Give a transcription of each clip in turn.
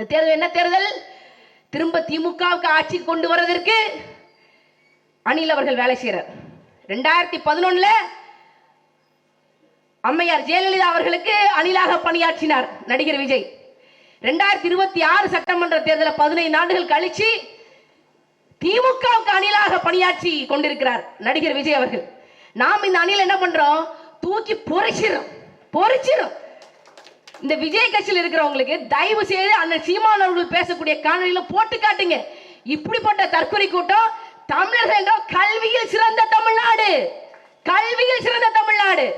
இந்த தேர்தல் என்ன தேர்தல்? திரும்ப திமுகவுக்கு ஆட்சி கொண்டு வர்றதற்கு அணில் அவர்கள் வேலை செய்கிறார் ரெண்டாயிரத்தி பதினொன்னுல அம்மையார் ஜெயலலிதா அவர்களுக்கு அணிலாக பணியாற்றினார் நடிகர் விஜய். ரெண்டாயிரத்தி இருபத்தி ஆறு சட்டமன்ற தேர்தலில் பதினைந்து ஆண்டுகள் கழிச்சு திமுகவுக்கு அணிலாக பணியாற்றி கொண்டிருக்கிறார் நடிகர் விஜய் அவர்கள். நாம் இந்த அணில என்ன பண்றோம்? தூக்கி பொறிச்சிடும் பொறிச்சிடும் இந்த விஜய் கட்சியில் இருக்கிறவங்களுக்கு தயவு செய்து அண்ணன் சீமான் அவர்கள் பேசக்கூடிய காணொலியில போட்டு காட்டுங்க. இப்படிப்பட்ட தற்கொலை கூட்டம் தமிழர்கள் கல்வியில் சிறந்த தமிழ்நாடு. கல்வியில் சிறந்த தமிழ்நாடு.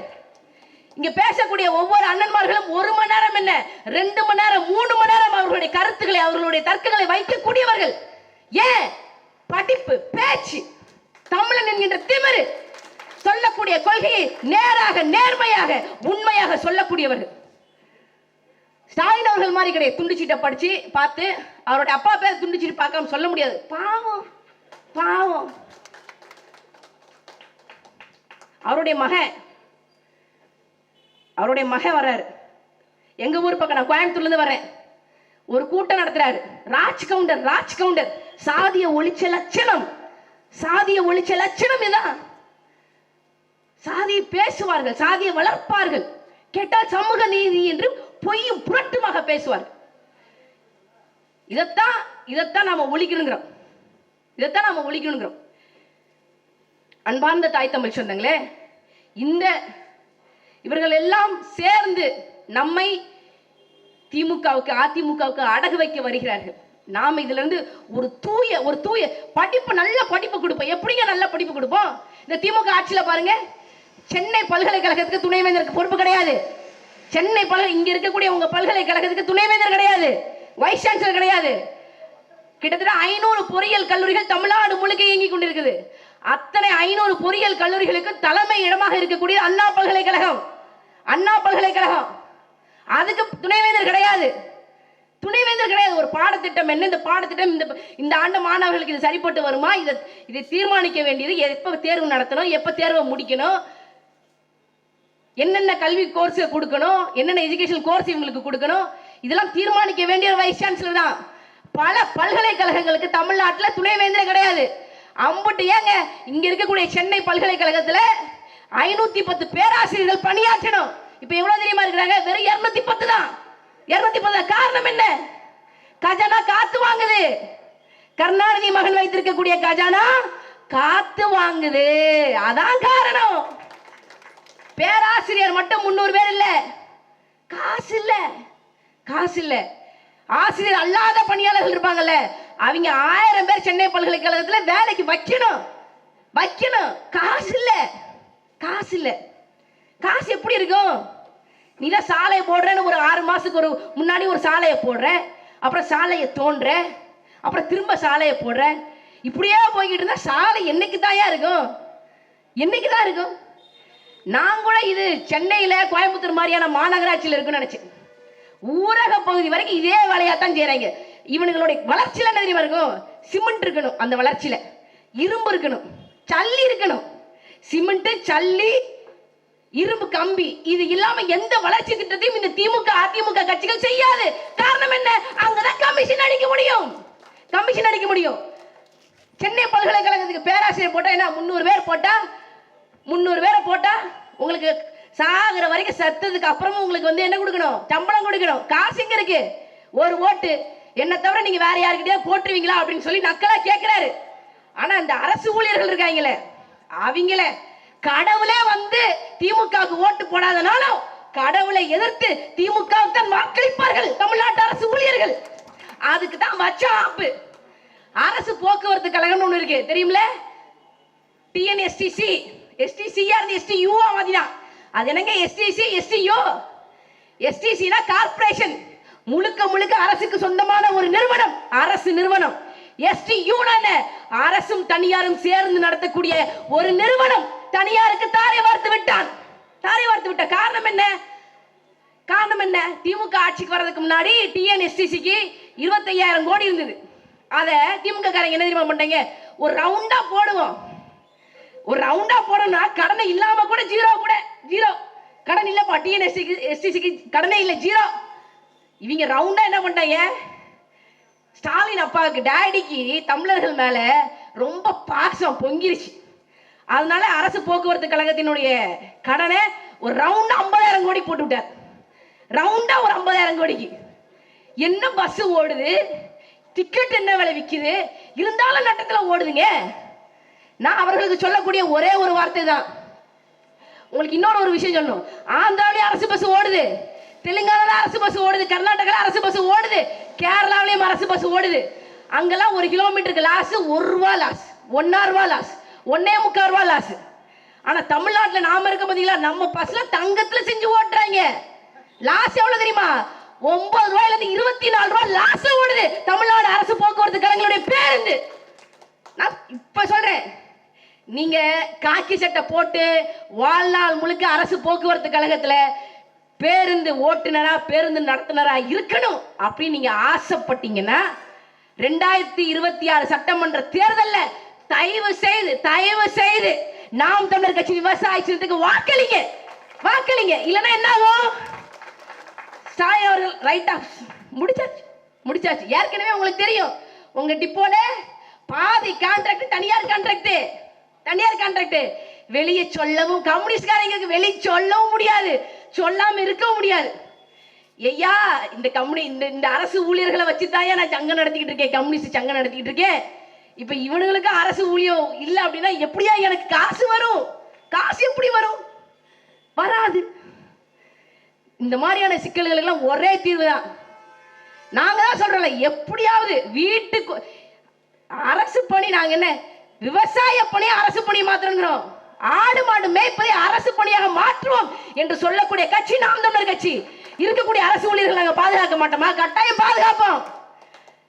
இங்க பேசக்கூடிய ஒவ்வொரு அண்ணன்மார்களும் ஒரு மணி நேரம் என்ன? ரெண்டு மணி நேரம் மூணு மணி நேரம் அவர்களுடைய கருத்துக்களை அவர்களுடைய தர்க்கங்களை வைக்கக்கூடியவர்கள். ஏன்? படிப்பு பேச்சு தமிழன் என்கின்ற திமிரு. சொல்லக்கூடிய கொள்கையை நேராக நேர்மையாக உண்மையாக சொல்லக்கூடியவர்கள். ஸ்டாலின் அவர்கள் மாதிரி கிடையாது. துண்டு சீட்டை படிச்சு பார்த்து அவருடைய அப்பா பேர் துண்டு சீட்டு பார்க்காம சொல்ல முடியாது. பாவம். பாவம். அவருடைய மகன். அவருடைய மகன் வர்றாரு. எங்க ஊர் பக்கம் நான் கோயம்புத்தூர்ல இருந்து வர்றேன். ஒரு கூட்டம் நடத்துறாரு. ராஜ் கவுண்டர் ராஜ் கவுண்டர். சாதிய ஒளிச்ச லட்சணம். சாதிய ஒளிச்ச லட்சணம் இதான் சாதியை பேசுவார்கள் சாதியை வளர்ப்பார்கள். கேட்டால் சமூக நீதி என்று பொய்யும் புரட்டுமாக பேசுவார். இதைத்தான் இதைத்தான் நாம ஒழிக்கணுங்கிறோம். இதைத்தான் நாம ஒழிக்கணுங்கிறோம். அன்பார்ந்த தாய் தமிழ் சொந்தங்களே இந்த இவர்கள் எல்லாம் சேர்ந்து நம்மை திமுகவுக்கு அதிமுகவுக்கு அடகு வைக்க வருகிறார்கள். நாம இதுல இருந்து ஒரு தூய ஒரு தூய படிப்பு நல்ல படிப்பு கொடுப்போம். எப்படிங்க நல்ல படிப்பு கொடுப்போம்? இந்த திமுக ஆட்சியில பாருங்க சென்னை பல்கலைக்கழகத்துக்கு துணைவேந்தருக்கு பொறுப்பு கிடையாது. சென்னை பல்கலை இங்க இருக்கக்கூடிய உங்க பல்கலைக்கழகத்துக்கு துணைவேந்தர் கிடையாது. வைஸ் சான்சலர் கிடையாது. கிட்டத்தட்ட ஐநூறு பொறியியல் கல்லூரிகள் தமிழ்நாடு முழுக்க இயங்கி கொண்டிருக்குது. அத்தனை ஐநூறு பொறியியல் கல்லூரிகளுக்கு தலைமை இடமாக இருக்கக்கூடிய அண்ணா பல்கலைக்கழகம். அண்ணா பல்கலைக்கழகம். அதுக்கு துணைவேந்தர் கிடையாது. துணைவேந்தர் கிடையாது. ஒரு பாடத்திட்டம் என்ன? இந்த பாடத்திட்டம் இந்த இந்த ஆண்டு மாணவர்களுக்கு இது சரிப்பட்டு வருமா? இதை இதை தீர்மானிக்க வேண்டியது எப்போ தேர்வு நடத்தணும்? எப்போ தேர்வை முடிக்கணும்? என்னென்ன கல்வி கோர்ஸ் கொடுக்கணும் என்னென்ன எஜுகேஷன் கோர்ஸ் இவங்களுக்கு கொடுக்கணும் இதெல்லாம் தீர்மானிக்க வேண்டிய வைஸ் சான்சலர் தான். பல பல்கலைக்கழகங்களுக்கு தமிழ்நாட்டில் துணைவேந்தரே கிடையாது. அம்புட்டு ஏங்க இங்க இருக்கக்கூடிய சென்னை பல்கலைக்கழகத்துல ஐநூத்தி பத்து பேராசிரியர்கள் பணியாற்றணும். இப்ப எவ்வளவு தெரியுமா இருக்கிறாங்க? வெறும் இருநூத்தி பத்து தான். இருநூத்தி பத்து காரணம் என்ன? கஜானா காத்து வாங்குது. கருணாநிதி மகன் வைத்திருக்கக்கூடிய கஜானா காத்து வாங்குது. அதான் காரணம். பேராசிரியர் மட்டும் முன்னூறு பேர் இல்ல. காசு இல்ல. காசு இல்ல. ஆசிரியர் அல்லாத பணியாளர்கள் இருப்பாங்கல்ல. அவங்க ஆயிரம் பேர் சென்னை பல்கலைக்கழகத்துல வேலைக்கு வைக்கணும். வைக்கணும். காசு இல்ல. காசு இல்ல. காசு எப்படி இருக்கும்? நீ தான் சாலையை போடுறேன்னு ஒரு ஆறு மாசத்துக்கு ஒரு முன்னாடி ஒரு சாலையை போடுற. அப்புறம் சாலையை தோன்ற. அப்புறம் திரும்ப சாலையை போடுற. இப்படியே போய்கிட்டு இருந்தா சாலை என்னைக்கு தாயா இருக்கும்? என்னைக்கு தான் இருக்கும்? நான் கூட இது சென்னையில் கோயம்புத்தூர் மாதிரியான மாநகராட்சியில் இருக்குன்னு நினைச்சேன். ஊரக பகுதி வரைக்கும் இதே வேலையாக தான் செய்கிறாங்க இவனுங்களுடைய வளர்ச்சியில் என்ன தெரியுமா இருக்கும்? சிமெண்ட் இருக்கணும் அந்த வளர்ச்சியில். இரும்பு இருக்கணும் சல்லி இருக்கணும். சிமெண்ட்டு சல்லி இரும்பு கம்பி இது இல்லாம எந்த வளர்ச்சி திட்டத்தையும் இந்த திமுக அதிமுக கட்சிகள் செய்யாது. காரணம் என்ன? அங்கதான் கமிஷன் அடிக்க முடியும். கமிஷன் அடிக்க முடியும். சென்னை பல்கலைக்கழகத்துக்கு பேராசிரியர் போட்டா என்ன? முந்நூறு பேர் போட்டா முந்நூறு பேரை போட்டா உங்களுக்கு சாகுற வரைக்கும் செத்ததுக்கு அப்புறமும் உங்களுக்கு வந்து என்ன கொடுக்கணும்? சம்பளம் கொடுக்கணும். காசுங்க இருக்கு. ஒரு ஓட்டு. என்ன தவிர நீங்க வேற யாருக்கிட்டே போட்டுருவீங்களா அப்படின்னு சொல்லி நக்கலா கேட்கிறாரு ஆனா இந்த அரசு ஊழியர்கள் இருக்காங்களே அவங்கள கடவுளே வந்து திமுகவுக்கு ஓட்டு போடாதனாலும் கடவுளை எதிர்த்து திமுக தான் வாக்களிப்பார்கள். தமிழ்நாட்டு அரசு ஊழியர்கள். அதுக்கு தான் வச்ச ஆப்பு அரசு போக்குவரத்து கழகம்னு ஒண்ணு இருக்கு. தெரியுமில டிஎன்எஸ்டிசி எஸ்டிசியா இருந்து எஸ்டியூவா மாதிரிதான் அது என்னங்க எஸ்டிசி எஸ்டியூ எஸ்டிசினா கார்ப்பரேஷன் முழுக்க முழுக்க அரசுக்கு சொந்தமான ஒரு நிறுவனம். அரசு நிறுவனம். எஸ்டியூனா அரசும் தனியாரும் சேர்ந்து நடத்தக்கூடிய ஒரு நிறுவனம். தனியாருக்கு தாரை வார்த்து விட்டான். தாரை வார்த்து விட்ட காரணம் என்ன? காரணம் என்ன? திமுக ஆட்சிக்கு வர்றதுக்கு முன்னாடி டிஎன்எஸ்டிசிக்கு இருபத்தையாயிரம் கோடி இருந்தது. அதை திமுக காரங்க என்ன தெரியுமா பண்ணீங்க ஒரு ரவுண்டா போடுவோம். ஒரு ரவுண்டா போடணும்னா கடனை இல்லாம கூட ஜீரோ கூட ஜீரோ கடன் இல்லப்பா டிஎன்எஸ்சிக்கு எஸ்டிசிக்கு கடனே இல்லை ஜீரோ இவங்க ரவுண்டா என்ன பண்ணாங்க ஸ்டாலின் அப்பாவுக்கு டேடிக்கு தமிழர்கள் மேல ரொம்ப பாசம் பொங்கிருச்சு. அதனால அரசு போக்குவரத்து கழகத்தினுடைய கடனை ஒரு ரவுண்டா ஐம்பதாயிரம் கோடி போட்டு விட்டார் ரவுண்டா ஒரு ஐம்பதாயிரம் கோடிக்கு. என்ன பஸ் ஓடுது? டிக்கெட் என்ன விலை விற்குது இருந்தாலும் நட்டத்தில் ஓடுதுங்க. நான் அவர்களுக்கு சொல்லக்கூடிய ஒரே ஒரு வார்த்தை தான் உங்களுக்கு இன்னொரு ஒரு விஷயம் சொல்லணும். ஆந்திராவிலேயும் அரசு பஸ் ஓடுது. தெலுங்கானால அரசு பஸ் ஓடுது. கர்நாடகால அரசு பஸ் ஓடுது. கேரளாவிலையும் அரசு பஸ் ஓடுது. அங்கெல்லாம் ஒரு கிலோமீட்டருக்கு லாஸ் ஒரு ரூபா லாஸ் ஒன்னா ரூபா லாஸ் ஒன்னே முக்கால் ரூபா லாஸ் ஆனா தமிழ்நாட்டுல நாம இருக்க பாத்தீங்களா? நம்ம பஸ்ல தங்கத்துல செஞ்சு ஓட்டுறாங்க. லாஸ் எவ்வளவு தெரியுமா? ஒன்பது ரூபாயில இருந்து இருபத்தி நாலு ரூபாய் லாஸ் ஓடுது. தமிழ்நாடு அரசு போக்குவரத்து கழகங்களுடைய பேருந்து. நான் இப்ப சொல்றேன். நீங்க காக்கி சட்டை போட்டு வாழ்நாள் முழுக்க அரசு போக்குவரத்து கழகத்துல பேருந்து ஓட்டுநரா பேருந்து நடத்துனரா இருக்கணும் அப்படின்னு நீங்க ஆசைப்பட்டீங்கன்னா ரெண்டாயிரத்தி இருபத்தி ஆறு சட்டமன்ற தேர்தல்ல தயவு செய்து தயவு செய்து நாம் தமிழர் கட்சி விவசாய சின்னத்துக்கு வாக்களிங்க. வாக்களிங்க. இல்லைன்னா என்ன ஆகும் ஸ்டாலின் அவர்கள் ரைட் ஆஃப் முடிச்சாச்சு. முடிச்சாச்சு. ஏற்கனவே உங்களுக்கு தெரியும். உங்க டிப்போல பாதி கான்ட்ராக்ட் தனியார் கான்ட்ராக்ட் தனியார் கான்ட்ராக்ட் வெளியே சொல்லவும் கம்யூனிஸ்ட்காரங்களுக்கு வெளியே சொல்லவும் முடியாது. சொல்லாம இருக்கவும் முடியாது. ஐயா இந்த கம்யூனி இந்த இந்த அரசு ஊழியர்களை வச்சு தான் நான் சங்கம் நடத்திக்கிட்டு இருக்கேன். கம்யூனிஸ்ட் சங்கம் நடத்திக்கிட்டு இருக்கேன். இப்போ இவனுங்களுக்கு அரசு ஊழியம் இல்லை அப்படின்னா எப்படியா எனக்கு காசு வரும்? காசு எப்படி வரும்? வராது. இந்த மாதிரியான சிக்கல்களுக்கெல்லாம் ஒரே தீர்வு தான் நாங்க தான் சொல்றோம்ல எப்படியாவது வீட்டுக்கு அரசு பணி நாங்க என்ன விவசாய பணி அரசு பணி மாத்திரங்கிறோம் ஆடு மாடு மேய்ப்பதை அரசு பணியாக மாற்றுவோம் என்று சொல்லக்கூடிய கட்சி நாம் தமிழர் கட்சி. இருக்கக்கூடிய அரசு ஊழியர்கள் நாங்கள் பாதுகாக்க மாட்டோமா? கட்டாயம் பாதுகாப்போம்.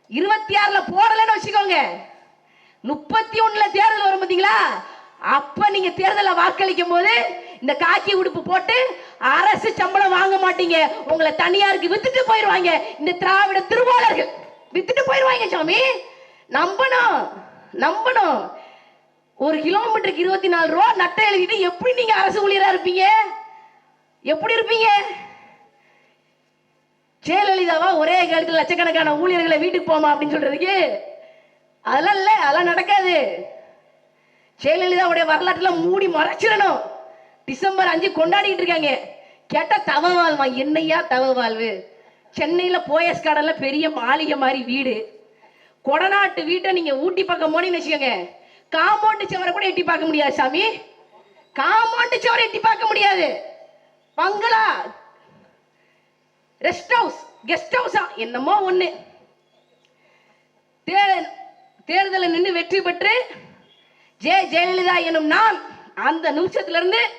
இருபத்தி ஆறுல போடலன்னு வச்சுக்கோங்க. முப்பத்தி ஒண்ணுல தேர்தல் வரும் பாத்தீங்களா? அப்ப நீங்க தேர்தல வாக்களிக்கும் போது இந்த காக்கி உடுப்பு போட்டு அரசு சம்பளம் வாங்க மாட்டீங்க. உங்களை தனியாருக்கு வித்துட்டு போயிருவாங்க. இந்த திராவிட திருவாளர்கள். வித்துட்டு போயிருவாங்க சாமி. நம்பணும். நம்பணும். ஒரு கிலோமீட்டருக்கு இருபத்தி நாலு ரூபா நட்டை எழுதிட்டு எப்படி நீங்க அரசு ஊழியரா இருப்பீங்க? எப்படி இருப்பீங்க? ஜெயலலிதாவா ஒரே காலத்தில் லட்சக்கணக்கான ஊழியர்களை வீட்டுக்கு போமா அப்படின்னு சொல்றதுக்கு? அதெல்லாம் இல்லை அதெல்லாம் நடக்காது. ஜெயலலிதாவுடைய வரலாற்றுல மூடி மறைச்சிடணும். டிசம்பர் அஞ்சு கொண்டாடிட்டு இருக்காங்க. கேட்டா தவ வாழ்வா என்னையா தவ வாழ்வு சென்னையில போயஸ் கார்டன்ல பெரிய மாளிகை மாதிரி வீடு. கொடநாட்டு வீட்டை நீங்க ஊட்டி பக்கம் போனீங்கன்னு வச்சுக்கோங்க. காம்பவுண்டு சுவரை கூட எட்டி பார்க்க முடியாது சாமி. காம்பவுண்டு சுவரை எட்டி பார்க்க முடியாது. பங்களா. ரெஸ்ட் ஹவுஸ் கெஸ்ட் ஹவுஸா என்னமோ ஒண்ணு. தே- தேர்தலில் நின்று வெற்றி பெற்று ஜெய ஜெயலலிதா எனும் நான் அந்த நிமிஷத்துல இருந்து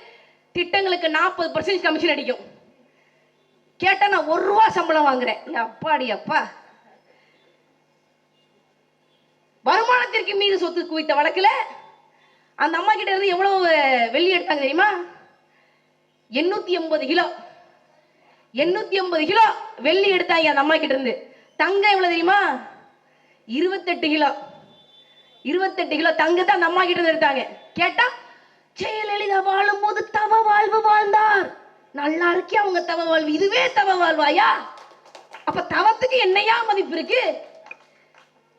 திட்டங்களுக்கு நாற்பது பர்சன்ட் கமிஷன் அடிக்கும். கேட்டா நான் ஒரு ரூபா சம்பளம் வாங்குறேன். அப்பாடி அப்பா. வருமானத்திற்கு மீது சொத்து குவித்த வழக்குல அந்த அம்மா கிட்ட இருந்து எவ்வளவு வெள்ளி எடுத்தாங்க தெரியுமா? எண்ணூத்தி எண்பது கிலோ. எண்ணூத்தி எண்பது கிலோ வெள்ளி எடுத்தாங்க அந்த அம்மா கிட்ட இருந்து. தங்கம் எவ்வளவு தெரியுமா? இருபத்தெட்டு கிலோ. இருபத்தெட்டு கிலோ தங்கத்தை அந்த அம்மா கிட்ட இருந்து எடுத்தாங்க. கேட்டா ஜெயலலிதா வாழும் போது தவ வாழ்வு வாழ்ந்தார். நல்லா இருக்கே அவங்க தவ வாழ்வு. இதுவே தவ வாழ்வாயா? அப்ப தவத்துக்கு என்னையா மதிப்பு இருக்கு?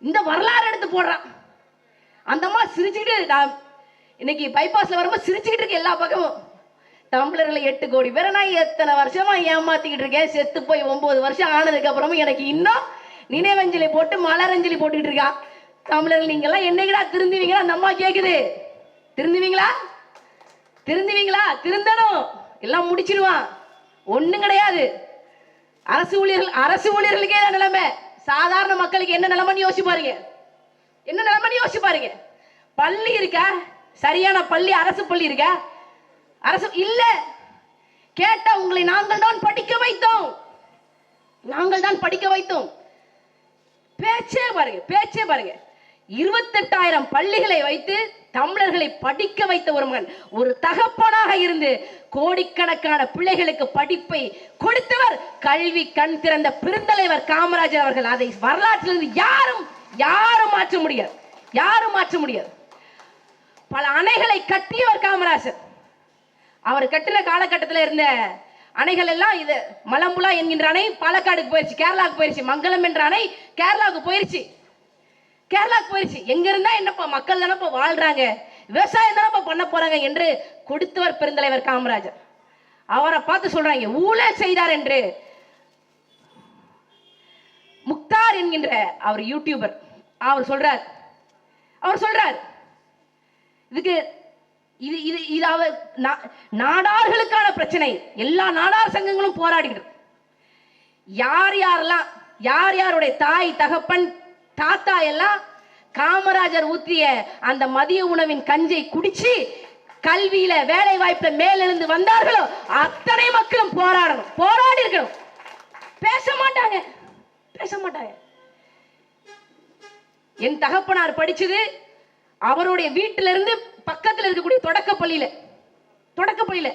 இந்த வரலாறு எடுத்து போடுறான். அந்த அம்மா சிரிச்சுக்கிட்டு நான் இன்னைக்கு பைபாஸ்ல வரும்போது சிரிச்சுக்கிட்டு இருக்கு எல்லா பக்கமும். தமிழர்களை எட்டு கோடி பேரை நான் எத்தனை வருஷமா ஏமாத்திக்கிட்டு இருக்கேன்? செத்து போய் ஒன்பது வருஷம் ஆனதுக்கு அப்புறமும் எனக்கு இன்னும் நினைவஞ்சலி போட்டு மலரஞ்சலி போட்டுக்கிட்டு இருக்கா. தமிழர்கள் நீங்கெல்லாம் என்னைக்குடா திருந்துவீங்களா? அந்த அம்மா கேக்குது. திருந்துவீங்களா? திருந்துவீங்களா? திருந்தணும். எல்லாம் முடிச்சிருவான். ஒண்ணும் கிடையாது. அரசு ஊழியர்கள் அரசு ஊழியர்களுக்கே தான் நிலைமை. சாதாரண மக்களுக்கு என்ன நிலைமைன்னு யோசிச்சு பாருங்க. என்ன நிலைமைன்னு யோசிச்சு பாருங்க. பள்ளி இருக்கா? சரியான பள்ளி அரசு பள்ளி இருக்கா? அரசு இல்ல. கேட்டா உங்களை நாங்கள் தான் படிக்க வைத்தோம். நாங்கள் தான் படிக்க வைத்தோம். பேச்சே பாருங்க பேச்சே பாருங்க. இருபத்தெட்டாயிரம் பள்ளிகளை வைத்து தமிழர்களை படிக்க வைத்த ஒரு மகன். ஒரு தகப்பனாக இருந்து கோடிக்கணக்கான பிள்ளைகளுக்கு படிப்பை கொடுத்தவர் கல்வி கண் திறந்த பெருந்தலைவர் காமராஜர் அவர்கள். அதை வரலாற்றிலிருந்து யாரும் யாரும் மாற்ற முடியாது. யாரும் மாற்ற முடியாது. பல அணைகளை கட்டியவர் காமராஜர். அவர் கட்டின காலகட்டத்தில் இருந்த அணைகள் எல்லாம் இது மலம்புலா என்கின்ற அணை பாலக்காடுக்கு போயிருச்சு கேரளாவுக்கு போயிருச்சு மங்களம் என்ற அணை கேரளாவுக்கு போயிருச்சு. கேரளாக்கு போயிருச்சு. எங்க இருந்தா என்னப்பா மக்கள் தானப்பா வாழ்றாங்க. விவசாயம் தானப்பா பண்ண போறாங்க என்று கொடுத்தவர் பெருந்தலைவர் காமராஜர். அவரை பார்த்து சொல்றாங்க ஊழல் செய்தார் என்று. முக்தார் என்கின்ற அவர் யூடியூபர் அவர் சொல்றார். அவர் சொல்றார் இதுக்கு இது இது இது அவர் நா- நாடார்களுக்கான பிரச்சனை. எல்லா நாடார் சங்கங்களும் போராடிக்கிட்டு யார் யாரெல்லாம் யார் யாருடைய தாய் தகப்பன் தாத்தா எல்லாம் காமராஜர் ஊற்றிய அந்த மதிய உணவின் கஞ்சை குடிச்சு கல்வியில வேலை வாய்ப்புல மேலெழுந்து வந்தார்களோ அத்தனை மக்களும் போராடணும். போராடி இருக்கணும். பேச மாட்டாங்க. பேச மாட்டாங்க. என் தகப்பனார் படிச்சது அவருடைய வீட்டில இருந்து பக்கத்துல இருக்கக்கூடிய தொடக்கப்பள்ளியில. தொடக்கப்பள்ளியில.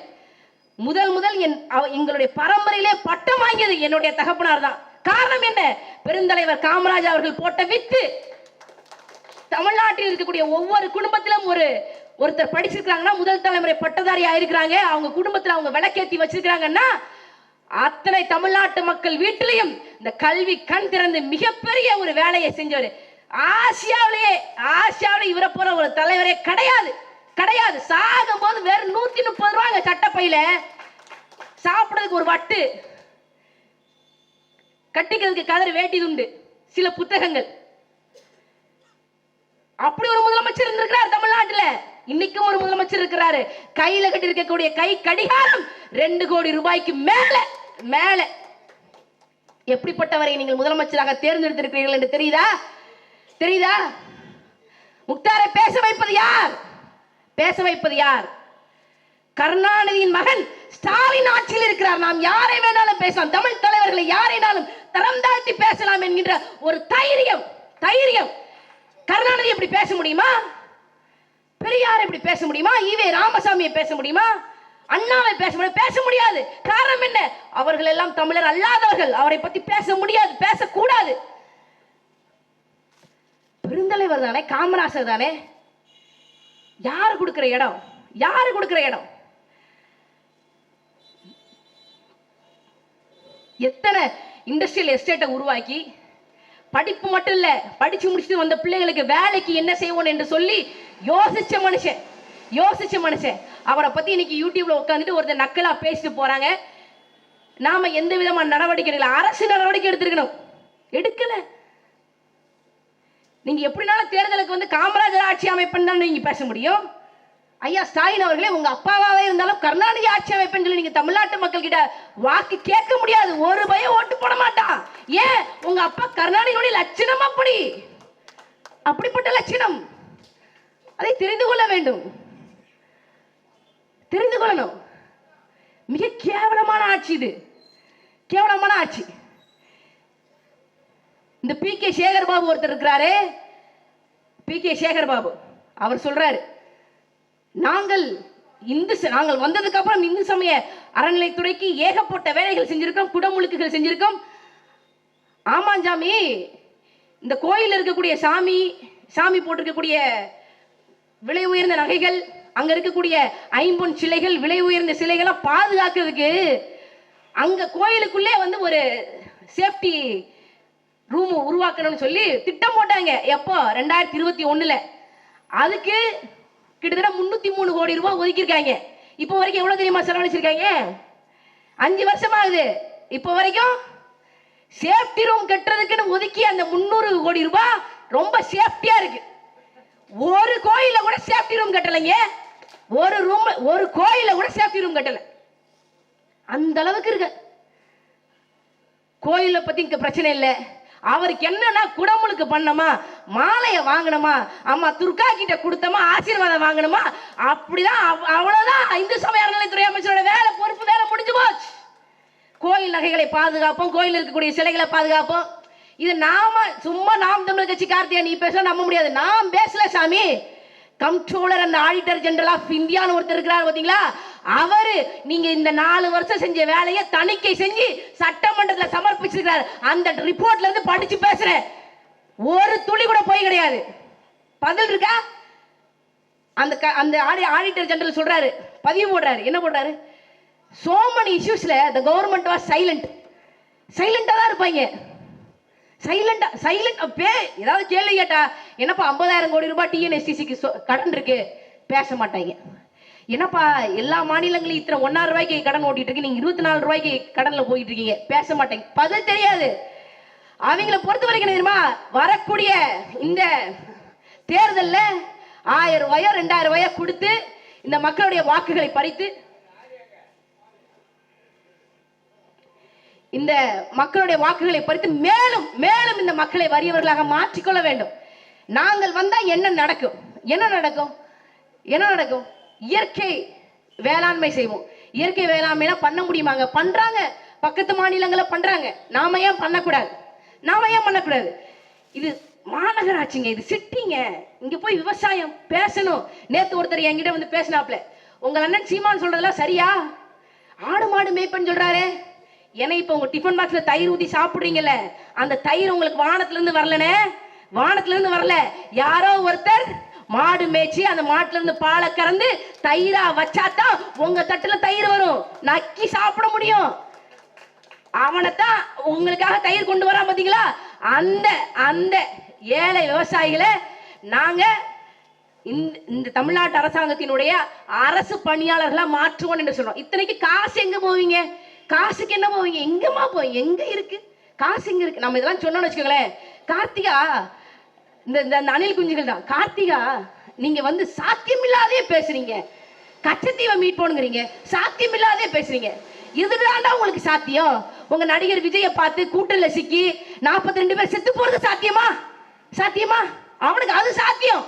முதல் முதல் என் அவ- எங்களுடைய பரம்பரையிலே பட்டம் வாங்கியது என்னுடைய தகப்பனார் தான். காரணம் என்ன? பெருந்தலைவர் காமராஜர் அவர்கள் போட்ட வித்து. தமிழ்நாட்டில் இருக்கக்கூடிய ஒவ்வொரு குடும்பத்திலும் ஒரு ஒருத்தர் படிச்சிருக்காங்கன்னா முதல் தலைமுறை பட்டதாரி ஆயிருக்கிறாங்க. அவங்க குடும்பத்துல அவங்க விளக்கேத்தி வச்சிருக்காங்கன்னா அத்தனை தமிழ்நாட்டு மக்கள் வீட்டிலையும் இந்த கல்வி கண் திறந்து மிகப்பெரிய ஒரு வேலையை செஞ்சவர். ஆசியாவிலேயே ஆசியாவில இவரை போற ஒரு தலைவரே கிடையாது. கிடையாது. சாகும் போது வெறும் நூத்தி முப்பது ரூபாங்க சட்டப்பையில. சாப்பிடறதுக்கு ஒரு வட்டு. கட்டிக்கிறதுக்கு கதறு வேட்டி துண்டு சில புத்தகங்கள். அப்படி ஒரு முதலமைச்சர் இருந்திருக்கிறார் தமிழ்நாட்டுல. இன்னைக்கும் ஒரு முதலமைச்சர் இருக்கிறாரு. கையில கட்டி இருக்கக்கூடிய கை கடிகாரம் ரெண்டு கோடி ரூபாய்க்கு மேல மேல. எப்படிப்பட்டவரை நீங்கள் முதலமைச்சராக தேர்ந்தெடுத்திருக்கிறீர்கள் என்று தெரியுதா? தெரியுதா? முக்தாரை பேச வைப்பது யார்? பேச வைப்பது யார்? கருணாநிதியின் மகன் ஸ்டாலின் ஆட்சியில் இருக்கிறார். நாம் யாரை வேணாலும் பேசலாம். தமிழ் தலைவர்களை யாரைனாலும் தரம் தாழ்த்தி பேசலாம் என்கின்ற ஒரு தைரியம் தைரியம். கருணாநிதி எப்படி பேச முடியுமா? பெரியார் எப்படி பேச முடியுமா? ஈவே ராமசாமியை பேச முடியுமா? அண்ணாவை பேச முடியும். பேச முடியாது. காரணம் என்ன? அவர்கள் எல்லாம் தமிழர் அல்லாதவர்கள். அவரை பத்தி பேச முடியாது பேசக்கூடாது. பெருந்தலைவர் தானே காமராசர் தானே? யார் கொடுக்கிற இடம்? யார் கொடுக்கிற இடம்? எத்தனை இண்டஸ்ட்ரியல் எஸ்டேட்டை உருவாக்கி படிப்பு மட்டும் இல்லை படித்து முடிச்சுட்டு வந்த பிள்ளைகளுக்கு வேலைக்கு என்ன செய்வோம் என்று சொல்லி யோசித்த மனுஷன் யோசித்த மனுஷன். அவரை பற்றி இன்னைக்கு யூடியூப்பில் உட்காந்துட்டு ஒருத்தர் நக்கலாக பேசிட்டு போகிறாங்க நாம் எந்த விதமான நடவடிக்கை எடுக்கல அரசு நடவடிக்கை எடுத்திருக்கணும். எடுக்கலை. நீங்கள் எப்படினாலும் தேர்தலுக்கு வந்து காமராஜர் ஆட்சி அமைப்புன்னு தான் நீங்கள் பேச முடியும். ஐயா ஸ்டாலின் அவர்களே உங்க அப்பாவாவே இருந்தாலும் கருணாநிதி ஆட்சி அமைப்புன்னு சொல்லி நீங்க தமிழ்நாட்டு மக்கள் கிட்ட வாக்கு கேட்க முடியாது. ஒரு பயம் ஓட்டு போட மாட்டான். ஏன்? உங்க அப்பா கருணாநிதியுடைய லட்சணம் அப்படி? அப்படிப்பட்ட லட்சணம் அதை தெரிந்து கொள்ள வேண்டும். தெரிந்து கொள்ளணும். மிக கேவலமான ஆட்சி இது. கேவலமான ஆட்சி. இந்த பி கே சேகர் பாபு ஒருத்தர் இருக்கிறாரே. P K Sekar Babu. அவர் சொல்றாரு நாங்கள் இந்து ச- நாங்கள் வந்ததுக்கு அப்புறம் இந்து சமய அறநிலைத்துறைக்கு ஏகப்பட்ட வேலைகள் செஞ்சிருக்கோம் குடமுழுக்குகள் செஞ்சிருக்கோம். ஆமாம் சாமி இந்த கோயில் இருக்கக்கூடிய சாமி சாமி போட்டிருக்கக்கூடிய விலை உயர்ந்த நகைகள் அங்க இருக்கக்கூடிய ஐம்பொன் சிலைகள் விலை உயர்ந்த சிலைகளை பாதுகாக்கிறதுக்கு அங்க கோயிலுக்குள்ளே வந்து ஒரு சேஃப்டி ரூம் உருவாக்கணும்னு சொல்லி திட்டம் போட்டாங்க. எப்போ? ரெண்டாயிரத்தி இருபத்தி ஒண்ணுல. அதுக்கு கிட்டத்தட்ட முன்னூத்தி மூணு கோடி ரூபாய் ஒதுக்கியிருக்காங்க. இப்போ வரைக்கும் எவ்வளவு தெரியுமா செலவழிச்சிருக்காங்க? அஞ்சு வருஷம் ஆகுது இப்போ வரைக்கும் சேஃப்டி ரூம் கட்டுறதுக்குன்னு ஒதுக்கி அந்த முந்நூறு கோடி ரூபாய் ரொம்ப சேஃப்டியா இருக்கு. ஒரு கோயில கூட சேஃப்டி ரூம் கட்டலைங்க. ஒரு ரூம் ஒரு கோயில கூட சேஃப்டி ரூம் கட்டல. அந்த அளவுக்கு இருக்கு. கோயிலை பத்தி இங்க பிரச்சனை இல்லை. அவருக்கு என்னன்னா குடமுழுக்கு பண்ணமா? மாலையை வாங்கணுமா? அம்மா துர்கா கிட்ட கொடுத்தமா? ஆசீர்வாதம் வாங்கணுமா? அப்படிதான் அவ்வளவுதான். இந்து சமய அறநிலைத்துறை அமைச்சரோட வேலை பொறுப்பு வேலை முடிஞ்சு போச்சு. கோயில் நகைகளை பாதுகாப்போம். கோயில் இருக்கக்கூடிய சிலைகளை பாதுகாப்போம். இது நாம சும்மா நாம் தமிழர் கட்சி கார்த்தியா நீ பேச நம்ப முடியாது. நாம் பேசல சாமி. Comptroller and auditor general of இந்தியான்னு ஒருத்தர் இருக்கிறார் பாத்தீங்களா அவரு நீங்க இந்த நாலு வருஷம் செஞ்ச வேலையை தணிக்கை செஞ்சு சட்டமன்றத்தில் சமர்ப்பிச்சிருக்காரு அந்த ரிப்போர்ட்ல இருந்து படிச்சு பேசுறேன். ஒரு துளி கூட போய் கிடையாது. பதில் இருக்கா? அந்த க- அந்த ஆடி ஆடிட்டர் ஜெனரல் சொல்றாரு. பதிவு போடுறாரு. என்ன போடுறாரு? சோ மெனி இஷ்யூஸ்ல த கவர்மெண்ட் வாஸ் சைலண்ட் சைலண்டா தான் இருப்பாங்க. சைலண்டா சைலண்ட் பே ஏதாவது கேள்வி கேட்டா என்னப்பா ஐம்பதாயிரம் கோடி ரூபாய் டிஎன்எஸ்டிசிக்கு கடன் இருக்கு? பேச மாட்டாங்க. என்னப்பா எல்லா மாநிலங்களையும் இத்தனை ஒன்னாயிரம் ரூபாய்க்கு கடன் ஓட்டிட்டு இருக்கு நீங்க இருபத்தி நாலு ரூபாய்க்கு கடன்ல போயிட்டு இருக்கீங்க. பேச மாட்டேங்க. பதில் தெரியாது. அவங்கள பொறுத்த வரைக்கும் தெரியுமா? வரக்கூடிய இந்த தேர்தல்ல ஆயிரம் ரூபாயோ ரெண்டாயிரம் ரூபாயோ கொடுத்து இந்த மக்களுடைய வாக்குகளை பறித்து இந்த மக்களுடைய வாக்குகளை பறித்து மேலும் மேலும் இந்த மக்களை வறியவர்களாக மாற்றிக்கொள்ள வேண்டும். நாங்கள் வந்தா என்ன நடக்கும்? என்ன நடக்கும்? என்ன நடக்கும்? இயற்கை வேளாண்மை செய்வோம். இயற்கை வேளாண்மைலாம் பண்ண முடியுமாங்க? பண்றாங்க. பக்கத்து மாநிலங்களை பண்றாங்க. நாம ஏன் பண்ணக்கூடாது? நாம ஏன் பண்ணக்கூடாது? இது மாநகராட்சிங்க இது சிட்டிங்க. இங்க போய் விவசாயம் பேசணும். நேத்து ஒருத்தர் என்கிட்ட வந்து பேசினாப்ல. உங்க அண்ணன் சீமான் சொல்றதெல்லாம் சரியா? ஆடு மாடு மேய்ப்பன்னு சொல்றாரு. ஏன்னா இப்ப உங்க டிஃபன் பாக்ஸ்ல தயிர் ஊத்தி சாப்பிடுறீங்கல்ல அந்த தயிர் உங்களுக்கு வானத்துல இருந்து வரலனே? வானத்துல இருந்து வரல. யாரோ ஒருத்தர் மாடு மேய்ச்சி அந்த மாட்டுல இருந்து பாலை கறந்து தயிரா வச்சாதான் உங்க தட்டுல தயிர் வரும். நக்கி சாப்பிட முடியும். அவனைத்தான் உங்களுக்காக தயிர் கொண்டு வரா பாத்தீங்களா? அந்த அந்த ஏழை விவசாயிகளை நாங்க இந்த இந்த தமிழ்நாட்டு அரசாங்கத்தினுடைய அரசு பணியாளர்களா மாற்றுவோம் என்று சொல்றோம். இத்தனைக்கு காசு எங்க போவீங்க? காசுக்கு என்ன போவீங்க? எங்கம்மா போவீங்க? எங்க இருக்கு? காசு எங்க இருக்கு? நம்ம இதெல்லாம் சொன்னோம்னு வச்சுக்கோங்களேன். கார்த்திகா இந்த இந்த அணில் குஞ்சுகள் தான். கார்த்திகா நீங்க வந்து சாத்தியமில்லாதே பேசுறீங்க. கச்சத்தீவை மீட் பண்ணுங்கிறீங்க. சாத்தியமில்லாதே பேசுறீங்க. இதுதான்டா உங்களுக்கு சாத்தியம்? உங்க நடிகர் விஜயை பார்த்து கூட்டல்ல சிக்கி 42 ரெண்டு பேர் செத்து போறது சாத்தியமா? சாத்தியமா? அவனுக்கு அது சாத்தியம்.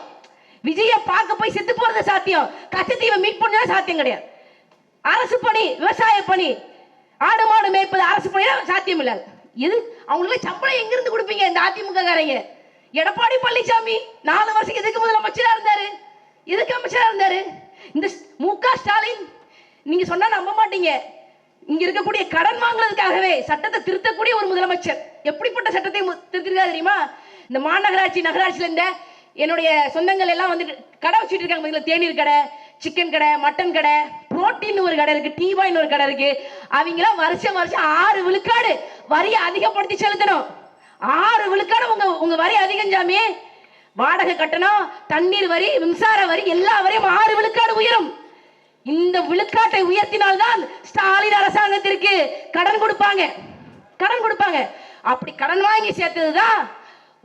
விஜய பார்க்க போய் செத்து போறது சாத்தியம். கச்சத்தீவை மீட் பண்ணா சாத்தியம் கிடையாது. அரசு பணி விவசாய பணி ஆடு மாடு மேய்ப்பது அரசு பணி சாத்தியம் இல்லை. இது அவங்களுக்கு சம்பளம் எங்கிருந்து கொடுப்பீங்க இந்த அதிமுக காரங்க எடப்பாடி பழனிசாமி நாலு வருஷம் எதுக்கு முதலமைச்சரா இருந்தாரு? எதுக்கு அமைச்சரா இருந்தாரு? இந்த மு க ஸ்டாலின் நீங்க சொன்னா நம்ப மாட்டீங்க. இங்க இருக்கக்கூடிய கடன் வாங்குறதுக்காகவே சட்டத்தை திருத்தக்கூடிய ஒரு முதலமைச்சர். எப்படிப்பட்ட சட்டத்தை திருத்திருக்கா திருத்திருக்காரு தெரியுமா? இந்த மாநகராட்சி நகராட்சியில இருந்த என்னுடைய சொந்தங்கள் எல்லாம் வந்து கடை வச்சுட்டு இருக்காங்க பாத்தீங்களா, தேநீர் கடை சிக்கன் கடை மட்டன் கடை. புரோட்டீன் ஒரு கடை இருக்கு டீபாயின் ஒரு கடை இருக்கு. அவங்களாம் வருஷம் வருஷம் ஆறு விழுக்காடு வரியை அதிகப்படுத்தி செலுத்தணும். ஆறு விழுக்காடு உங்க உங்க வரி அதிகம் சாமி. வாடகை கட்டணம் தண்ணீர் வரி மின்சார வரி எல்லா வரையும் ஆறு விழுக்காடு உயரும். இந்த விழுக்காட்டை உயர்த்தினால்தான் ஸ்டாலின் அரசாங்கத்திற்கு கடன் கொடுப்பாங்க. கடன் கொடுப்பாங்க. அப்படி கடன் வாங்கி சேர்த்ததுதான்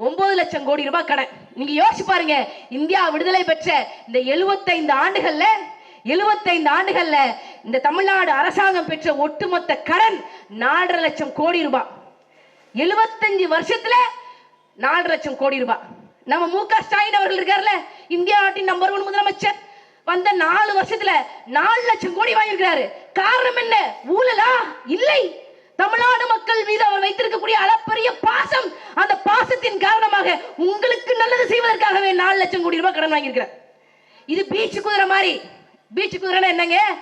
ஒன்பது லட்சம் கோடி ரூபாய் கடன். நீங்க யோசிச்சு பாருங்க இந்தியா விடுதலை பெற்ற இந்த 75 ஆண்டுகள்ல 75 ஆண்டுகள்ல இந்த தமிழ்நாடு அரசாங்கம் பெற்ற ஒட்டுமொத்த கடன் நாலரை லட்சம் கோடி ரூபாய். 75 வருஷத்துல நாலு லட்சம் கோடி ரூபாய். நம்ம மு க ஸ்டாலின் அவர்கள் இருக்கார்ல இந்தியா நாட்டின் நம்பர் ஒன் முதலமைச்சர். வந்த நாலு வருஷத்துல நாலு லட்சம் கோடி வாங்கியிருக்கிறாரு. காரணம் என்ன? ஊழலா? இல்லை. தமிழ்நாடு மக்கள் மீது அவர் வைத்திருக்கக்கூடிய அளப்பரிய பாசம் அந்த பாசத்தின் காரணமாக உங்களுக்கு நல்லது செய்வதற்காகவே நாலு லட்சம் கோடி ரூபாய் கடன் வாங்கியிருக்கிறார். இது பீச் குதிரை மாதிரி. பீச் குதிரைன்னா என்னங்க?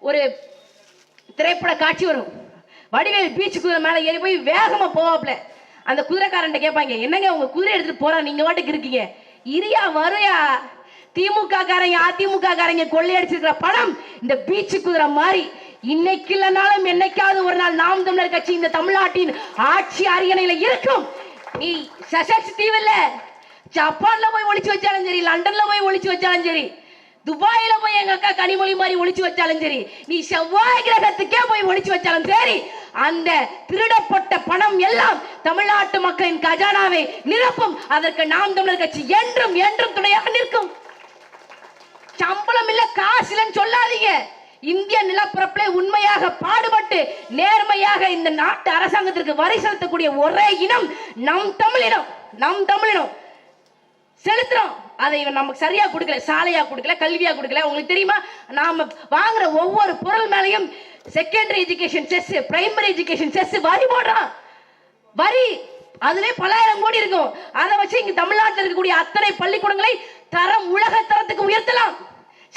ஒரு திரைப்பட காட்சி வரும். வடிவேல் பீச்சு குதிரை மேலே ஏறி போய் வேகமாக போவாப்ல அந்த குதிரைக்காரன்ட்ட கேட்பாங்க என்னங்க உங்க குதிரை எடுத்துட்டு போறா? நீங்க வாட்டுக்கு இருக்கீங்க. இரியா வருயா? திமுக காரங்க அதிமுக காரங்க கொள்ளையடிச்சிருக்கிற படம் இந்த பீச்சு குதிரை மாதிரி. இன்னைக்கு இல்லைனாலும் என்னைக்காவது ஒரு நாள் நாம் தமிழர் கட்சி இந்த தமிழ்நாட்டின் ஆட்சி அரியணையில இருக்கும். நீ சசக்ஸ் தீவில்ல. ஜப்பான்ல போய் ஒழிச்சு வச்சாலும் சரி லண்டன்ல போய் ஒழிச்சு வச்சாலும் சரி துபாயில போய் எங்க அக்கா கனிமொழி மாதிரி ஒளிச்சு வச்சாலும் சரி நீ செவ்வாய் கிரகத்துக்கே போய் ஒளிச்சு வச்சாலும் சரி அந்த திருடப்பட்ட பணம் எல்லாம் தமிழ்நாட்டு மக்களின் கஜானாவை நிரப்பும். அதற்கு நாம் தமிழர் கட்சி என்றும் என்றும் துணையாக நிற்கும். சம்பளம் இல்ல காசு இல்லைன்னு சொல்லாதீங்க. இந்திய நிலப்பரப்பில் உண்மையாக பாடுபட்டு நேர்மையாக இந்த நாட்டு அரசாங்கத்திற்கு வரி செலுத்தக்கூடிய ஒரே இனம் நம் தமிழினம். நம் தமிழினம். செலுத்துறோம். அதை இவன் நமக்கு சரியா கொடுக்கல சாலையா கொடுக்கல கல்வியா கொடுக்கல. உங்களுக்கு தெரியுமா? நாம வாங்குற ஒவ்வொரு பொருள் மேலையும் secondary education cess primary education cess வரி போடுறான். வரி அதுலயே பலாயிரம் கோடி இருக்கும். அதை வச்சு இங்க தமிழ்நாட்டில் இருக்கக்கூடிய அத்தனை பள்ளிக்கூடங்களை தரம் உலக தரத்துக்கு உயர்த்தலாம்.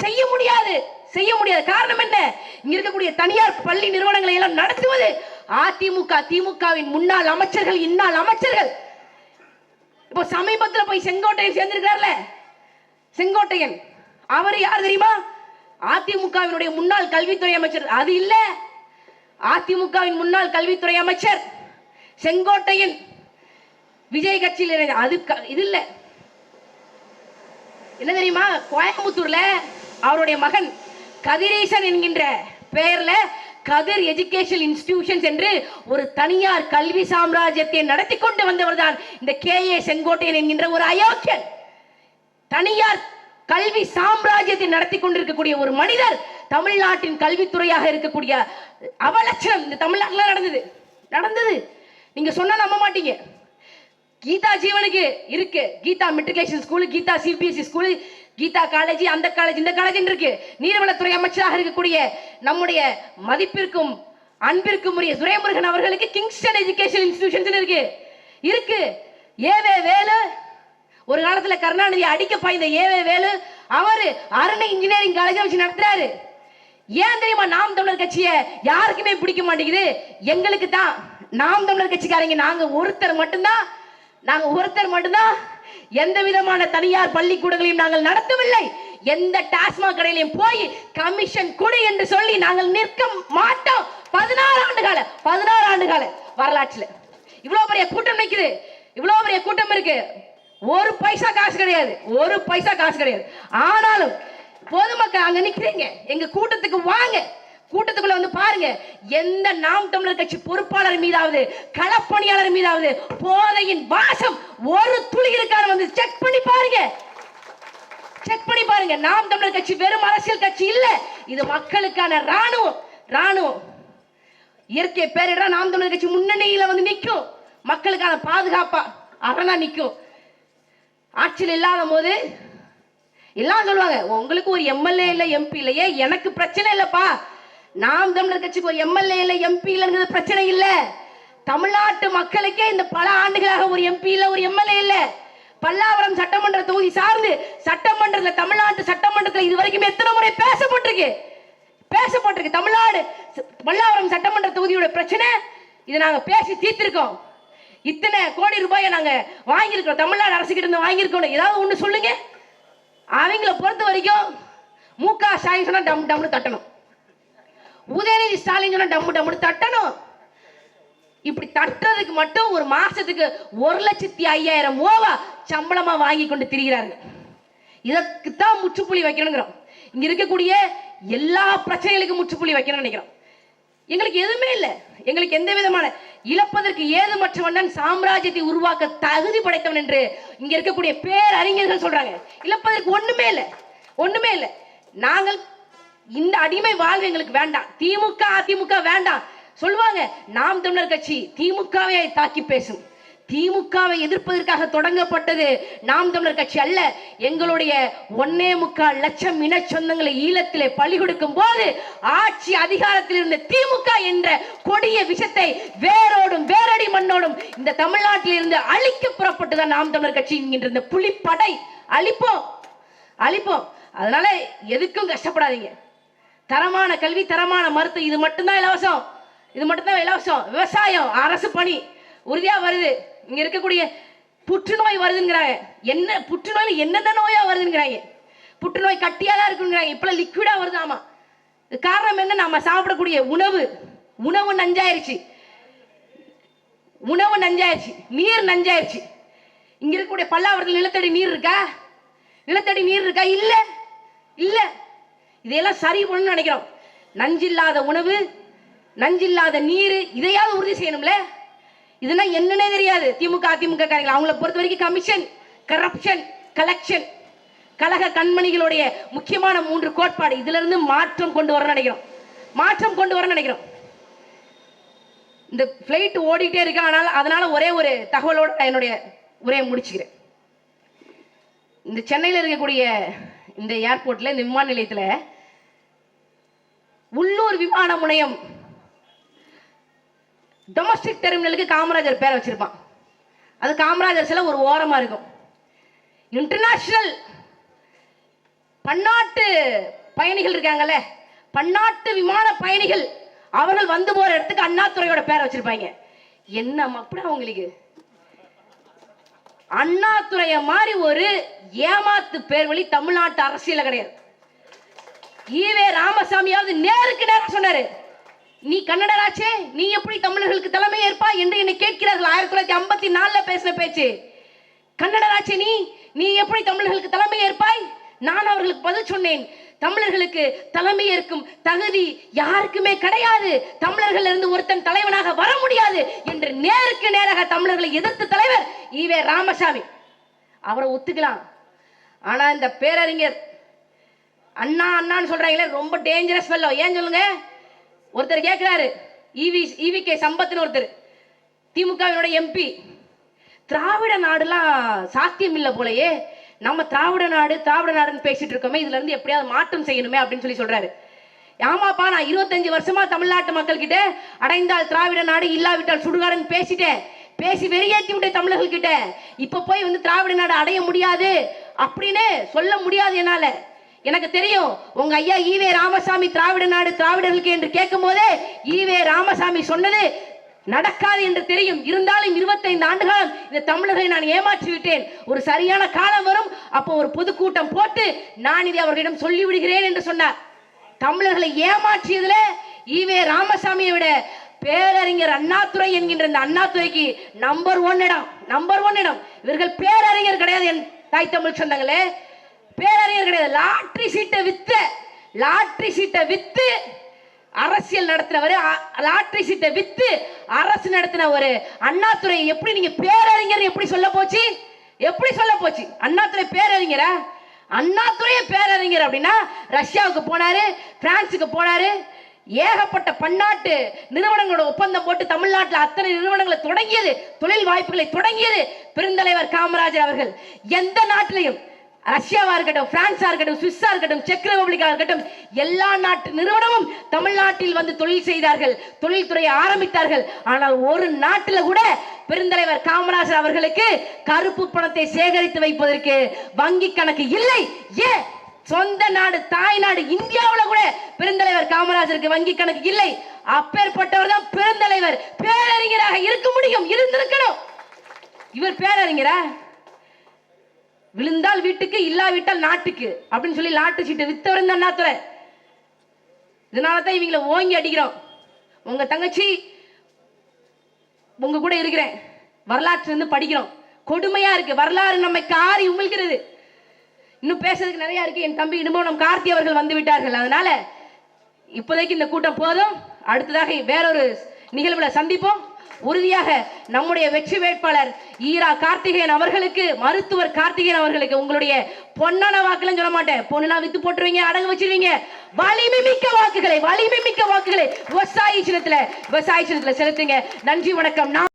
செய்ய முடியாது செய்ய முடியாது. காரணம் என்ன? இங்க இருக்கக்கூடிய தனியார் பள்ளி நிறுவனங்களை எல்லாம் நடத்துவது அதிமுக திமுகவின் முன்னாள் அமைச்சர்கள் இந்நாள் அமைச்சர்கள். இப்போ சமீபத்தில் போய் செங்கோட்டையன் சேர்ந்திருக்கிறார்ல? செங்கோட்டையன். அவர் யார் தெரியுமா? அதிமுகவினுடைய முன்னாள் கல்வித்துறை அமைச்சர். அது இல்ல. அதிமுகவின் முன்னாள் கல்வித்துறை அமைச்சர் செங்கோட்டையன். விஜய் கட்சியில் அது க- இது இல்ல. என்ன தெரியுமா? கோயம்புத்தூர்ல அவருடைய மகன் கதிரேசன் என்கின்ற பெயர்ல கதிர் எஜுகேஷன் இன்ஸ்டிடியூஷன்ஸ் என்று ஒரு தனியார் கல்வி சாம்ராஜ்யத்தை நடத்தி கொண்டு வந்தவர் தான் இந்த கே ஏ செங்கோட்டையன் என்கின்ற ஒரு அயோக்கியன். தனியார் கல்வி சாம்ராஜ்யத்தை நடத்தி கொண்டிருக்கக்கூடிய ஒரு மனிதர் தமிழ்நாட்டின் கல்வித்துறையாக இருக்கக்கூடிய அவலட்சணம். இந்த தமிழ்நாட்டில் நடந்தது. நடந்தது. நீங்க சொன்னா நம்ப மாட்டீங்க. கீதா ஜீவனுக்கு இருக்கு. Geetha matriculation school Geetha CBSE school Geetha college அந்த காலேஜ் இந்த காலேஜ் இருக்கு. நீர்வளத்துறை அமைச்சராக இருக்கக்கூடிய நம்முடைய மதிப்பிற்கும் அன்பிற்கும் உரிய துரைமுருகன் அவர்களுக்கு கிங்ஸ்டன் எஜுகேஷன் இன்ஸ்டிடியூஷன் இருக்கு. இருக்கு. ஏவே வேலு. ஒரு காலத்துல கருணாநிதி அடிக்க பாய்ந்த ஏவே வேலு. அவரு அருணை இன்ஜினியரிங் காலேஜ் வச்சு நடத்துறாரு. ஏன் தெரியுமா? நாம் தமிழர் கட்சியை யாருக்குமே பிடிக்க மாட்டேங்குது. எங்களுக்கு தான். நாம் தமிழர் கட்சிக்காரங்க நாங்க ஒருத்தர் மட்டும்தான். நாங்க ஒருத்தர் மட்டும்தான். எந்த விதமான தனியார் பள்ளிக்கூடங்களையும் நாங்கள் நடத்தவில்லை. எந்த டாஸ்மாக் கடையிலையும் போய் கமிஷன் கொடு என்று சொல்லி நாங்கள் நிற்க மாட்டோம். பதினாறு ஆண்டு கால பதினாறு ஆண்டு கால வரலாற்றுல. இவ்வளவு பெரிய கூட்டம் நிக்குது இவ்வளவு பெரிய கூட்டம் இருக்கு. ஒரு பைசா காசு கிடையாது. ஒரு பைசா காசு கிடையாது. ஆனாலும் பொதுமக்கள் அங்க நிக்கிறீங்க. எங்க கூட்டத்துக்கு வாங்க. கூட்டத்துக்குள்ள வந்து பாருங்க. எந்த நாம் தமிழர் கட்சி பொறுப்பாளர் மீதாவது களப்பணியாளர் மீதாவது போதையின் வாசம் ஒரு துளி இருக்காரு வந்து செக் பண்ணி பாருங்க. செக் பண்ணி பாருங்க. நாம் தமிழர் கட்சி வெறும் அரசியல் கட்சி இல்ல. இது மக்களுக்கான ராணுவம் ராணுவம் இயற்கை பேரிடா நாம் தமிழர் கட்சி முன்னணியில வந்து நிற்கும் மக்களுக்கான பாதுகாப்பா அரணா நிற்கும் ஆட்சியில் இல்லாத போது எல்லாம் சொல்லுவாங்க உங்களுக்கு ஒரு எம்எல்ஏ இல்லை எம்பி இல்லையே எனக்கு பிரச்சனை இல்லைப்பா. நாம் தமிழர் கட்சிக்கு ஒரு எம்எல்ஏ இல்ல எம்பி இல்லைங்கிறது பிரச்சனை இல்ல. தமிழ்நாட்டு மக்களுக்கே இந்த பல ஆண்டுகளாக ஒரு எம்பி இல்ல ஒரு எம்எல்ஏ இல்ல. பல்லாவரம் சட்டமன்ற தொகுதி சார்ந்து சட்டமன்றத்துல தமிழ்நாட்டு சட்டமன்றத்துல இது வரைக்கும் எத்தனை முறை பேசப்பட்டிருக்கு? பேசப்பட்டிருக்கு. தமிழ்நாடு பல்லாவரம் சட்டமன்ற தொகுதியோட பிரச்சனை இதை நாங்க பேசி தீர்த்திருக்கோம். இத்தனை கோடி ரூபாயை நாங்க வாங்கியிருக்கோம் தமிழ்நாடு அரசு கிட்ட இருந்து வாங்கியிருக்கோம் ஏதாவது ஒண்ணு சொல்லுங்க. அவங்கள பொறுத்த வரைக்கும் முக ஸ்டாலின் சொன்னா டம் டம்னு தட்டணும். உதயநிதி ஸ்டாலின் சொன்னா டம்மு டம்னு தட்டணும். இப்படி தட்டுறதுக்கு மட்டும் ஒரு மாசத்துக்கு ஒரு லட்சத்தி ஐயாயிரம் ஓவா சம்பளமா வாங்கி கொண்டு திரிகிறார்கள். இதற்கு தான் முற்றுப்புள்ளி வைக்கணுங்கிறோம். இங்க இருக்கக்கூடிய எல்லா பிரச்சனைகளுக்கும் முற்றுப்புள்ளி வைக்கணும்னு நினைக்கிறோம். எங்களுக்கு எதுவுமே இல்லை. எங்களுக்கு எந்த விதமான இழப்பதற்கு ஏதுமற்றவன் சாம்ராஜ்யத்தை உருவாக்க தகுதி படைத்தவன் என்று இங்க இருக்கக்கூடிய பேரறிஞர்கள் சொல்றாங்க. இழப்பதற்கு ஒண்ணுமே இல்லை. ஒண்ணுமே இல்லை. நாங்கள் இந்த அடிமை வாழ்வு எங்களுக்கு வேண்டாம். திமுக அதிமுக வேண்டாம். சொல்லுவாங்க நாம் தமிழர் கட்சி திமுகவை தாக்கி பேசும். திமுகவை எதிர்ப்பதற்காக தொடங்கப்பட்டது நாம் தமிழர் கட்சி அல்ல. எங்களுடைய ஒன்னே முக்கால் லட்சம் இன சொந்தங்களை ஈழத்திலே பழி கொடுக்கும் போது ஆட்சி அதிகாரத்தில் இருந்த திமுக என்ற கொடிய விஷத்தை வேரோடும் வேரடி மண்ணோடும் இந்த தமிழ்நாட்டில் இருந்து அழிக்க புறப்பட்டுதான் நாம் தமிழர் கட்சி என்கின்ற இந்த புலிப்படை. அழிப்போம். அழிப்போம். அதனால எதுக்கும் கஷ்டப்படாதீங்க. தரமான கல்வி தரமான மருத்துவம் இது மட்டும்தான் இலவசம். இது மட்டும்தான் இலவசம். விவசாயம் அரசு பணி. உறுதியா வருது. இங்க இருக்கக்கூடிய புற்றுநோய் வருதுங்கிறாங்க. என்ன புற்றுநோய் என்னென்ன நோயா வருதுங்கிறாங்க. புற்றுநோய் கட்டியா தான் இருக்குங்கிறாங்க. இப்பெல்லாம் லிக்விடா வருதாமா காரணம் என்ன? நம்ம சாப்பிடக்கூடிய உணவு. உணவு நஞ்சாயிருச்சு. உணவு நஞ்சாயிருச்சு. நீர் நஞ்சாயிருச்சு. இங்க இருக்கக்கூடிய பல்லாவரத்தில் நிலத்தடி நீர் இருக்கா? நிலத்தடி நீர் இருக்கா? இல்ல. இல்ல. இதையெல்லாம் சரி பண்ணணும்னு நினைக்கிறோம். நஞ்சில்லாத உணவு நஞ்சில்லாத நீர் இதையாவது உறுதி செய்யணும்ல? இதெல்லாம் என்னன்னே தெரியாது. திமுக அதிமுக காரங்க அவங்கள பொறுத்த வரைக்கும் கமிஷன் கரப்ஷன் கலெக்ஷன் கழக கண்மணிகளுடைய முக்கியமான மூன்று கோட்பாடு இதுல இருந்து மாற்றம் கொண்டு வர நினைக்கிறோம். மாற்றம் கொண்டு வர நினைக்கிறோம். இந்த ஃப்ளைட் ஓடிட்டே இருக்கு ஆனால் அதனால ஒரே ஒரு தகவலோட நான் என்னுடைய உரையை முடிச்சுக்கிறேன். இந்த சென்னையில் இருக்கக்கூடிய இந்த ஏர்போர்ட்ல இந்த விமான நிலையத்தில் உள்ளூர் விமான முனையம். டொமஸ்டிக் டெர்மினலுக்கு காமராஜர் பேரை வச்சிருப்பான். அது காமராஜர் சில ஒரு ஓரமாக இருக்கும். இன்டர்நேஷ்னல் பன்னாட்டு பயணிகள் இருக்காங்கல்ல பன்னாட்டு விமான பயணிகள் அவர்கள் வந்து போற இடத்துக்கு அண்ணாதுறையோட பேரை வச்சிருப்பாங்க. என்ன அப்படி அவங்களுக்கு அண்ணாத்துறைய மாதிரி ஒரு ஏமாத்து பேர் வழி தமிழ்நாட்டு அரசியல கிடையாது. ஈவே ராமசாமியாவது நேருக்கு நேரம் சொன்னாரு. நீ கன்னடராச்சே நீ எப்படி தமிழர்களுக்கு தலைமை ஏற்பா என்று என்னை கேட்கிறார்கள் ஆயிரத்தி தொள்ளாயிரத்தி ஐம்பத்தி நாலுல பேசின பேச்சு. கன்னடராச்சே நீ நீ எப்படி தமிழர்களுக்கு தலைமை ஏற்பாய்? நான் அவர்களுக்கு பதில் சொன்னேன். தமிழர்களுக்கு தலைமை ஏற்கும் தகுதி யாருக்குமே கிடையாது. தமிழர்கள் இருந்து ஒருத்தன் தலைவனாக வர முடியாது என்று நேருக்கு நேராக தமிழர்களை எதிர்த்து தலைவர் ஈவே ராமசாமி. அவரை ஒத்துக்கலாம். ஆனா இந்த பேரறிஞர் அண்ணா அண்ணான்னு சொல்றாங்களே ரொம்ப டேஞ்சரஸ் ஃபெல்லோ ஏன் சொல்லுங்க? ஒருத்தர் கேட்கிறாரு இவி இவி கே சம்பத்னு ஒருத்தர். திமுகவினோட எம்பி திராவிட நாடுலாம் சாத்தியம் இல்லை போலயே. நம்ம திராவிட நாடு திராவிட நாடுன்னு பேசிட்டு இருக்கோமே இதுல இருந்து எப்படியாவது மாற்றம் செய்யணுமே அப்படின்னு சொல்லி சொல்றாரு. ஆமாப்பா நான் இருபத்தஞ்சு வருஷமா தமிழ்நாட்டு மக்கள் கிட்ட அடைந்தால் திராவிட நாடு இல்லாவிட்டால் சுடுகாடுன்னு பேசிட்டேன். பேசி வெறியேற்றி விட்டேன் தமிழர்கள் கிட்ட இப்ப போய் வந்து திராவிட நாடு அடைய முடியாது அப்படின்னு சொல்ல முடியாது என்னால. எனக்கு தெரியும் உங்க ஐயா ஈவே ராமசாமி திராவிட நாடு திராவிடர்களுக்கு என்று கேட்கும் போதே ஈவே ராமசாமி சொன்னது நடக்காது என்று தெரியும். இருந்தாலும் இருபத்தைந்து ஆண்டுகாலம் இந்த தமிழர்களை நான் ஏமாற்றி விட்டேன். ஒரு சரியான காலம் வரும் அப்போ ஒரு பொதுக்கூட்டம் போட்டு நான் இதை அவர்களிடம் சொல்லிவிடுகிறேன் என்று சொன்னார். தமிழர்களை ஏமாற்றியதுல ஈவே ராமசாமியை விட பேரறிஞர் அண்ணாதுரை என்கின்ற இந்த அண்ணாதுரைக்கு நம்பர் ஒன் இடம் நம்பர் ஒன் இடம். இவர்கள் பேரறிஞர் கிடையாது என் தாய் தமிழ் சொந்தங்களே. பேரறிஞர் கிடையாது. லாட்ரி சீட்டை வித்து லாட்ரி சீட்டை வித்து அரசியல் நடத்தினவர் லாட்ரி சீட்டை வித்து அரசு நடத்தின ஒரு எப்படி நீங்க பேரறிஞர் எப்படி சொல்ல போச்சு? எப்படி சொல்ல போச்சு? அண்ணாத்துறை பேரறிஞரா? அண்ணாத்துறைய பேரறிஞர் அப்படின்னா ரஷ்யாவுக்கு போனாரு பிரான்சுக்கு போனாரு. ஏகப்பட்ட பன்னாட்டு நிறுவனங்களோட ஒப்பந்தம் போட்டு தமிழ்நாட்டில் அத்தனை நிறுவனங்களை தொடங்கியது தொழில் வாய்ப்புகளை தொடங்கியது பெருந்தலைவர் காமராஜர் அவர்கள். எந்த நாட்டிலையும் ரஷ்யாவா இருக்கட்டும் பிரான்ஸா இருக்கட்டும் சுவிஸ்ஸா இருக்கட்டும் செக் ரிபப்ளிக்கா இருக்கட்டும் எல்லா நாட்டு நிறுவனமும் தமிழ்நாட்டில் வந்து தொழில் செய்தார்கள் தொழில்துறையை ஆரம்பித்தார்கள். ஆனால் ஒரு நாட்டில் கூட பெருந்தலைவர் காமராஜர் அவர்களுக்கு கருப்பு பணத்தை சேகரித்து வைப்பதற்கு வங்கி கணக்கு இல்லை. ஏ சொந்த நாடு தாய் நாடு இந்தியாவில் கூட பெருந்தலைவர் காமராஜருக்கு வங்கி கணக்கு இல்லை. அப்பேற்பட்டவர் தான் பெருந்தலைவர். பேரறிஞராக இருக்க முடியும் இருந்திருக்கணும். இவர் பேரறிஞரா? விழுந்தால் வீட்டுக்கு இல்லாவிட்டால் நாட்டுக்கு அப்படின்னு சொல்லி லாட்டு சீட்டை வித்தவர் தான் அண்ணாத்துறை இதனால தான் இவங்களை ஓங்கி அடிக்கிறோம். உங்க தங்கச்சி உங்க கூட இருக்கிறேன். வரலாற்று வந்து படிக்கிறோம். கொடுமையா இருக்கு. வரலாறு நம்மை காரி உமிழ்கிறது. இன்னும் பேசுறதுக்கு நிறைய இருக்கு. என் தம்பி இடும்போனம் கார்த்தி அவர்கள் வந்து விட்டார்கள். அதனால இப்போதைக்கு இந்த கூட்டம் போதும். அடுத்ததாக வேறொரு நிகழ்வுல சந்திப்போம். உறுதியாக நம்முடைய வெற்றி வேட்பாளர் ஈரா கார்த்திகேயன் அவர்களுக்கு மருத்துவர் கார்த்திகேயன் அவர்களுக்கு உங்களுடைய பொன்னான வாக்குலாம் சொல்ல மாட்டேன். பொண்ணுனா வித்து போட்டுருவீங்க அடங்க வச்சிருவீங்க. வலிமை மிக்க வாக்குகளை வலிமை மிக்க வாக்குகளை விவசாய சின்னத்துல விவசாய சின்னத்துல செலுத்துங்க. நன்றி வணக்கம். நான்